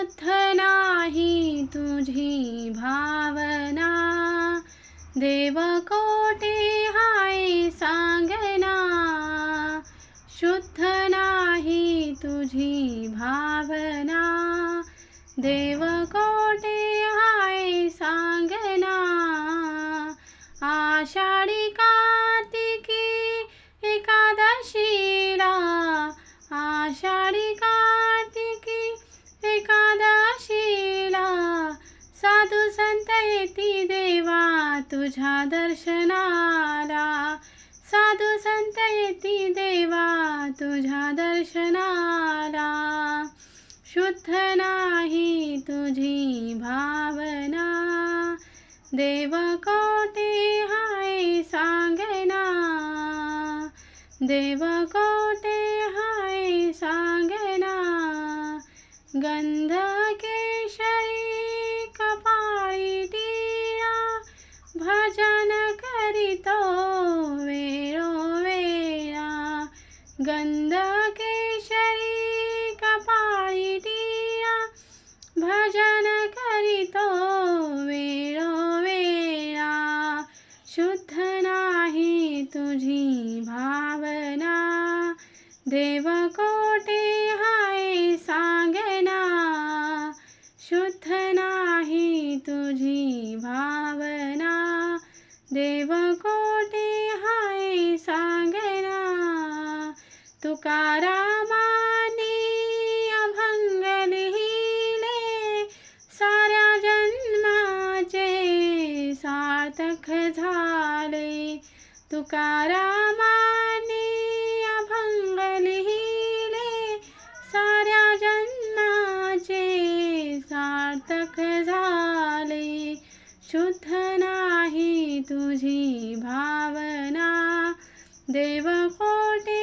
शुद्ध नाही तुझी भावना. देव कोटे हाय सांगना. शुद्ध नाही तुझी भावना. देव कोटे हाय सांगना. आषाढी कार्तिकी येती देवा तुझ्या दर्शनाला. साधू संत येती देवा तुझ्या दर्शनाला. शुद्ध नाही तुझी भावना. देव कोटे हाय सांगना. देव कोटे हाय सांगना. गंध ভজন করি তবে রবেরা শুদ্ধ নাহি তুঝি ভাবনা দেব কোটি হায় সাগনা শুদ্ধ নাহি তুঝি ভাবনা দেব কোটি হায় সাগনা তুকারা तख झाले. तुकारामानी अभंग लिहिले. साऱ्या जन्माचे सार्थक झाले. शुद्ध नाही तुझी भावना. देवकोटे